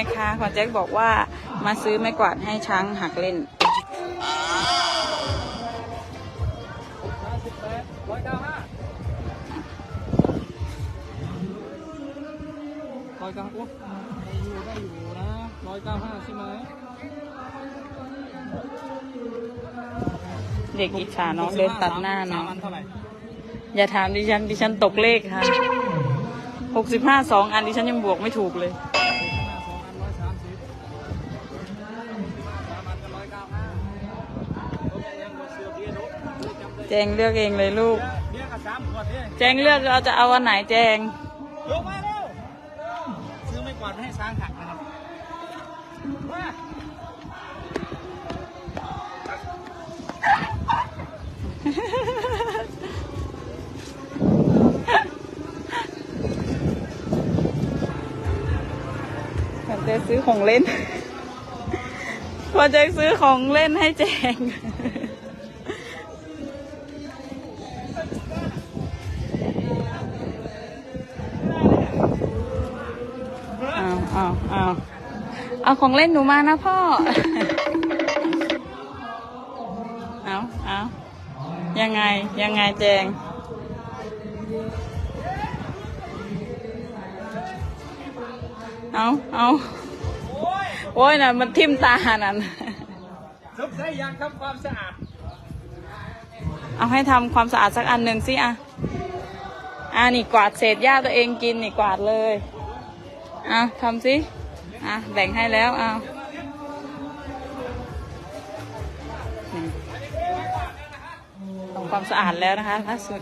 นะคะขอแจ็คบอกว่ามาซื้อไม้กวาดให้ช้างหักเล่นร้อยเก้าห้าร้อยเก้าอุ๊บอยู่ได้อยู่นะร้อยเก้าห้าใช่ไหมเด็กอิจฉาน้องเดินตัดหน้าน้องสมอัเท่าไหร่อย่าถามดิฉันดิฉันตกเลขค่ะหกสิบห้าสองอันดิฉันยังบวกไม่ถูกเลย แจงเลือกเองเลยลูก เบียร์กับสามขวดเนี่ยแจงเลือกเราจะเอาอันไหนแจงลงมาเร็วซื้อไม่กวาดมาให้ช้างหักนะครับมาขวัญแจงซื้อของเล่นขวัญแจงซื้อของเล่นให้แจง เอาเอาเอาของเล่นหนูมานะพ่อ เอาเอายังไง ยังไงแจง เอาเอาโอ้ยน่ะมันทิ่มตานั่นสงสัยยังทำความสะอาด เอาให้ทำความสะอาดสักอันหนึ่งสิอะอ่านี่กวาดเศษหญ้าตัวเองกินนี่กวาดเลย อะทำสิ อะแบ่งให้แล้วเอาทำความสะอาดแล้วนะคะล่าสุด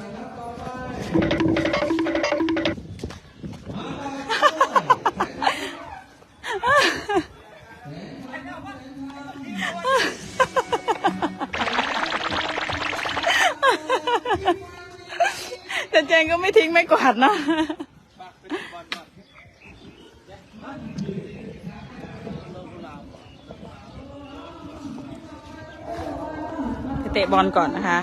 แต่เจงก็ไม่ทิ้งไม่กวาดนะ เตะบอลก่อนนะคะ